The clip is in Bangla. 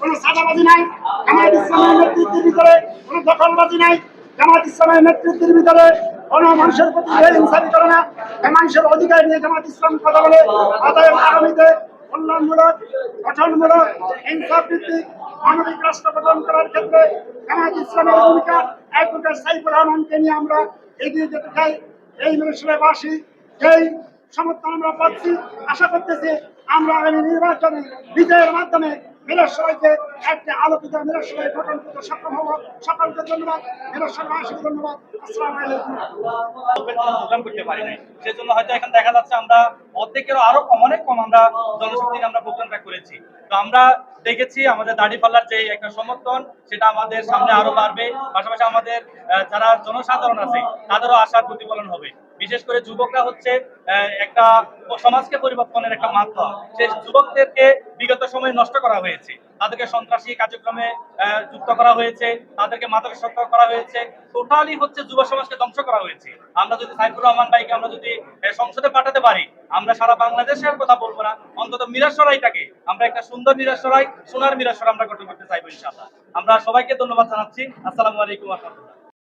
কোনো সাদাবাজি কোনো দখলবাজি নাই, জামাত ইসলামের মানুষের প্রতি ইনসাফি করে না মানুষের অধিকার নিয়ে জামাত ইসলাম কথা বলে অতএব আগামীতে কল্যাণমূলক, গঠনমূলক ইনসাফ ভিত্তিক মানবিক রাষ্ট্র গঠন করার ক্ষেত্রে জামাত ইসলামের ভূমিকা অ্যাডভোকেট সাইফুর রহমানকে নিয়ে আমরা এগিয়ে যেতে চাই। এই যেই সমর্থন আমরা পাচ্ছি। আশা করতেছি আমরা আগামী নির্বাচনে বিজয়ের মাধ্যমে মিরসরাইকে একটি আলোকিত মিরসরাই গঠন করতে সক্ষম হব। সকলকে ধন্যবাদ। মিরসরাইবাসীকে ধন্যবাদ। আসসালামু আলাইকুম। করতে সেজন্য হয়তো এখন দেখা যাচ্ছে আমরা অর্ধেকেরও আরও অনেক কম আমরা জনশক্তি আমরা প্রোগ্রামটা করেছি। তো আমরা দেখেছি, আমাদের দাড়ি পাল্লার যে একটা সমর্থন, সেটা আমাদের সামনে আরও বাড়বে। পাশাপাশি আমাদের যারা জনসাধারণ আছে, তাদেরও আশার প্রতিফলন হবে। বিশেষ করে যুবকরা হচ্ছে একটা সমাজকে পরিবর্তনের একটা মাধ্যম। সেই যুবকদেরকে বিগত সময়ে নষ্ট করা হয়েছে। তাদেরকে সন্ত্রাসী কার্যক্রমে যুক্ত করা হয়েছে। তাদেরকে মাদকাসক্ত করা হয়েছে। টোটালি হচ্ছে যুব সমাজকে ধ্বংস করা হয়েছে। আমরা যদি সাইফুর রহমান ভাইকে আমরা যদি সংসদে পাঠাতে পারি আমরা সারা বাংলাদেশের কথা বলব না। অন্তত মিরাসরাইটাকে আমরা একটা সুন্দর মিরাসরাই সোনার মিরাসরাই আমরা গঠন করতে চাইব ইনশাআল্লাহ। আমরা সবাইকে ধন্যবাদ জানাচ্ছি। আসসালামু আলাইকুম রহমতুল্লাহ।